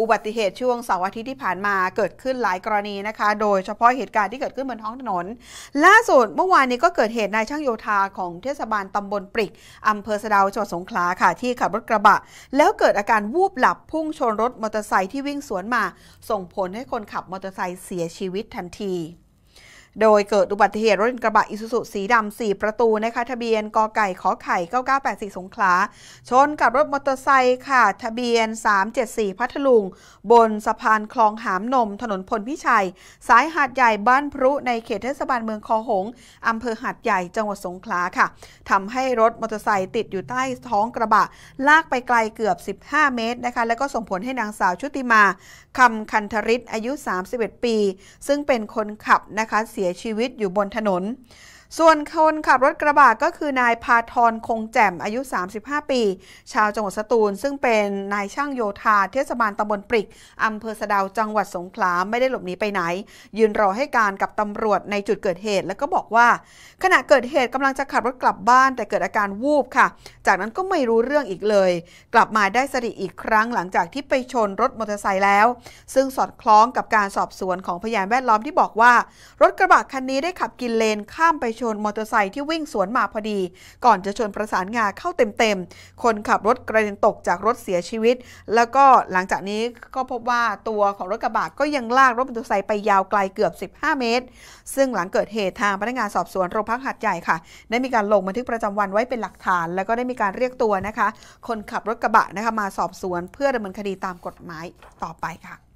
อุบัติเหตุช่วงเสาร์อาทิตย์ที่ผ่านมาเกิดขึ้นหลายกรณีนะคะ โดยเฉพาะเหตุการณ์ที่เกิดขึ้นบนท้องถนน ล่าสุดเมื่อวานนี้ก็เกิดเหตุนายช่างโยธาของเทศบาลตำบลปริกอำเภอสะดาวจังหวัดสงขลาค่ะ ที่ขับรถกระบะ แล้วเกิดอาการวูบหลับพุ่งชนรถมอเตอร์ไซค์ที่วิ่งสวนมา ส่งผลให้คนขับมอเตอร์ไซค์เสียชีวิตทันที โดยเกิดอุบัติเหตุรถกระบะอิซูซุสีดำ4ประตูนะคะ ทะเบียนกไก่ขอไข่ 9984 สงขลา ชนกับรถมอเตอร์ไซค์ค่ะ ทะเบียน 374 พัทลุง บนสะพานคลองหามนม ถนนพลพิชัย สายหาดใหญ่บ้านพรุในเขตเทศบาลเมืองคอหงอำเภอหาดใหญ่จังหวัดสงขลาค่ะทำให้รถมอเตอร์ไซค์ติดอยู่ใต้ท้องกระบะ ลากไปไกลเกือบ 15 เมตรนะคะ แล้วก็ส่งผลให้นางสาวชุติมาคำคันธริศอายุ 31 ปี ซึ่งเป็นคนขับนะคะเสียียชีวิตอยู่บนถนน ส่วนคนขับรถกระบะก็คือนายพาทรคงแจ่มอายุ 35 ปี ชาวจังหวัดสตูล ซึ่งเป็นนายช่างโยธาเทศบาลตำบลปริกอำเภอสะดาวจังหวัดสงขลาไม่ได้หลบหนีไปไหน ยืนรอให้การกับตำรวจในจุดเกิดเหตุ แล้วก็บอกว่า ขณะเกิดเหตุกำลังจะขับรถกลับบ้าน แต่เกิดอาการวูบค่ะ จากนั้นก็ไม่รู้เรื่องอีกเลย กลับมาได้สติอีกครั้งหลังจากที่ไปชนรถมอเตอร์ไซค์แล้ว ซึ่งสอดคล้องกับการสอบสวนของพยานแวดล้อมที่บอกว่า รถกระบะคันนี้ได้ขับกินเลนข้ามไปชนมอเตอร์ไซค์ที่วิ่งสวนมาพอดี ก่อนจะชนประสานงาเข้าเต็มๆ คนขับรถกระเด็นตกจากรถเสียชีวิต แล้วก็หลังจากนี้ก็พบว่าตัวของรถกระบะก็ยังลากรถมอเตอร์ไซค์ไปยาวไกลเกือบ 15 เมตร ซึ่งหลังเกิดเหตุทางพนักงานสอบสวนโรงพักหัดใหญ่ค่ะ ได้มีการลงบันทึกประจำวันไว้เป็นหลักฐาน แล้วก็ได้มีการเรียกตัวนะคะ คนขับรถกระบะนะคะมาสอบสวน เพื่อดำเนินคดีตามกฎหมายต่อไปค่ะ